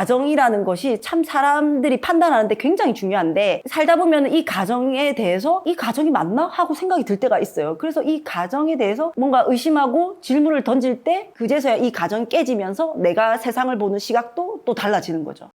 가정이라는 것이 참 사람들이 판단하는데 굉장히 중요한데 살다 보면 이 가정에 대해서 이 가정이 맞나 하고 생각이 들 때가 있어요. 그래서 이 가정에 대해서 뭔가 의심하고 질문을 던질 때 그제서야 이 가정이 깨지면서 내가 세상을 보는 시각도 또 달라지는 거죠.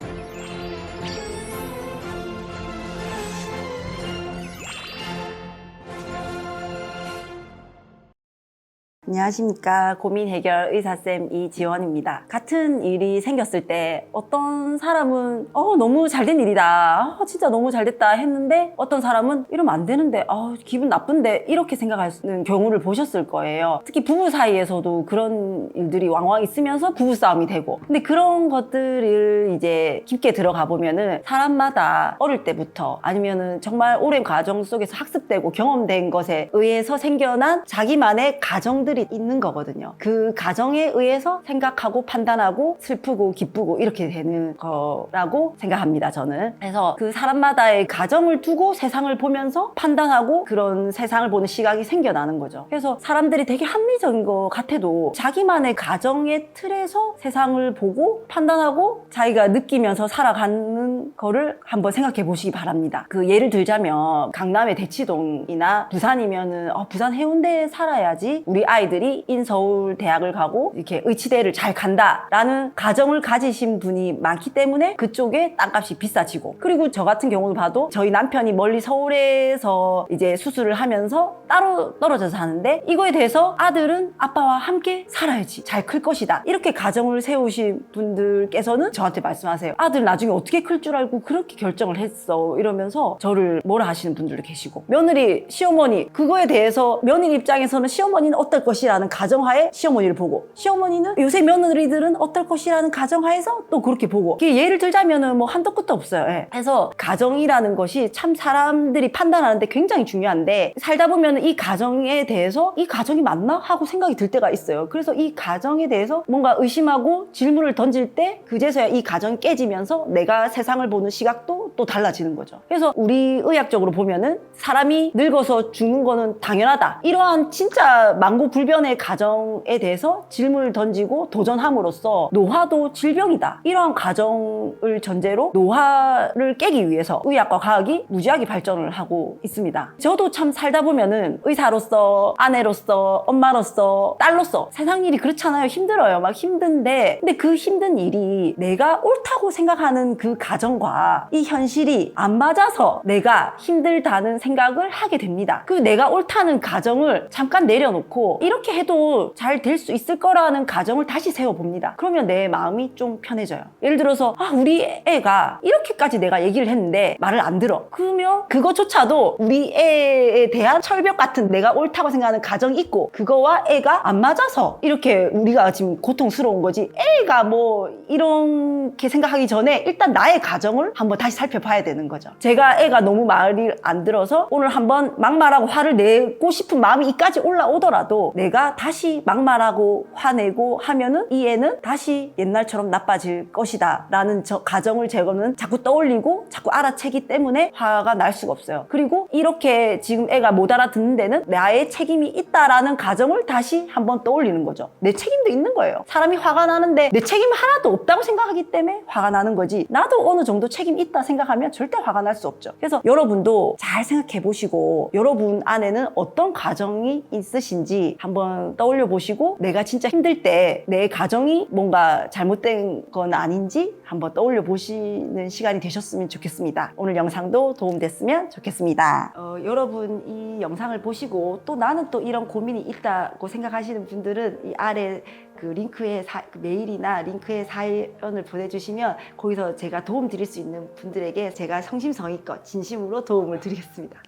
안녕하십니까. 고민 해결 의사쌤 이지원입니다. 같은 일이 생겼을 때 어떤 사람은 어, 너무 잘 된 일이다. 어, 진짜 너무 잘 됐다 했는데 어떤 사람은 이러면 안 되는데 어, 기분 나쁜데 이렇게 생각하는 경우를 보셨을 거예요. 특히 부부 사이에서도 그런 일들이 왕왕 있으면서 부부싸움이 되고 근데 그런 것들을 이제 깊게 들어가 보면은 사람마다 어릴 때부터 아니면은 정말 오랜 과정 속에서 학습되고 경험된 것에 의해서 생겨난 자기만의 가정들 이 있는 거거든요. 그 가정에 의해서 생각하고 판단하고 슬프고 기쁘고 이렇게 되는 거라고 생각합니다. 저는. 그래서 그 사람마다의 가정을 두고 세상을 보면서 판단하고 그런 세상을 보는 시각이 생겨나는 거죠. 그래서 사람들이 되게 합리적인 것 같아도 자기만의 가정의 틀에서 세상을 보고 판단하고 자기가 느끼면서 살아가는 거를 한번 생각해 보시기 바랍니다. 그 예를 들자면 강남의 대치동이나 부산이면은 어, 부산 해운대에 살아야지 우리 아이 들이 인서울 대학을 가고 이렇게 의치대를 잘 간다라는 가정을 가지신 분이 많기 때문에 그쪽에 땅값이 비싸지고 그리고 저 같은 경우도 봐도 저희 남편이 멀리 서울에서 이제 수술을 하면서 따로 떨어져서 사는데 이거에 대해서 아들은 아빠와 함께 살아야지 잘 클 것이다. 이렇게 가정을 세우신 분들께서는 저한테 말씀하세요. 아들 나중에 어떻게 클 줄 알고 그렇게 결정을 했어? 이러면서 저를 뭐라 하시는 분들도 계시고 며느리 시어머니 그거에 대해서 며느리 입장에서는 시어머니는 어떨 것 이라는 가정하에 시어머니를 보고 시어머니는 요새 며느리들은 어떨 것이라는 가정하에서 또 그렇게 보고 예를 들자면은 뭐 한도 끝도 없어요. 예. 그래서 가정이라는 것이 참 사람들이 판단하는데 굉장히 중요한데 살다 보면 이 가정에 대해서 이 가정이 맞나? 하고 생각이 들 때가 있어요. 그래서 이 가정에 대해서 뭔가 의심하고 질문을 던질 때 그제서야 이 가정이 깨지면서 내가 세상을 보는 시각도 또 달라지는 거죠. 그래서 우리 의학적으로 보면은 사람이 늙어서 죽는 거는 당연하다. 이러한 진짜 망고 불 변의 가정에 대해서 질문을 던지고 도전함으로써 노화도 질병이다. 이러한 가정을 전제로 노화를 깨기 위해서 의학과 과학이 무지하게 발전을 하고 있습니다. 저도 참 살다 보면은 의사로서 아내로서 엄마로서 딸로서 세상 일이 그렇잖아요. 힘들어요. 막 힘든데. 근데 그 힘든 일이 내가 옳다고 생각하는 그 가정과 이 현실이 안 맞아서 내가 힘들다는 생각을 하게 됩니다. 그 내가 옳다는 가정을 잠깐 내려놓고 이 렇게 해도 잘 될 수 있을 거라는 가정을 다시 세워봅니다. 그러면 내 마음이 좀 편해져요. 예를 들어서 아 우리 애가 이렇게까지 내가 얘기를 했는데 말을 안 들어. 그러면 그거조차도 우리 애에 대한 철벽 같은 내가 옳다고 생각하는 가정이 있고 그거와 애가 안 맞아서 이렇게 우리가 지금 고통스러운 거지. 애가 뭐 이렇게 생각하기 전에 일단 나의 가정을 한번 다시 살펴봐야 되는 거죠. 제가 애가 너무 말이 안 들어서 오늘 한번 막말하고 화를 내고 싶은 마음이 이까지 올라오더라도 내가 다시 막말하고 화내고 하면은 이 애는 다시 옛날처럼 나빠질 것이다 라는 저 가정을 제거는 자꾸 떠올리고 자꾸 알아채기 때문에 화가 날 수가 없어요. 그리고 이렇게 지금 애가 못 알아듣는 데는 나의 책임이 있다라는 가정을 다시 한번 떠올리는 거죠. 내 책임도 있는 거예요. 사람이 화가 나는데 내 책임 하나도 없다고 생각하기 때문에 화가 나는 거지. 나도 어느 정도 책임 있다 생각하면 절대 화가 날 수 없죠. 그래서 여러분도 잘 생각해 보시고 여러분 안에는 어떤 가정이 있으신지 한번 떠올려 보시고 내가 진짜 힘들 때 내 가정이 뭔가 잘못된 건 아닌지 한번 떠올려 보시는 시간이 되셨으면 좋겠습니다 오늘 영상도 도움됐으면 좋겠습니다 어, 여러분 이 영상을 보시고 또 나는 또 이런 고민이 있다고 생각하시는 분들은 이 아래 그 링크에 사- 그 메일이나 링크에 사연을 보내주시면 거기서 제가 도움 드릴 수 있는 분들에게 제가 성심성의껏 진심으로 도움을 드리겠습니다.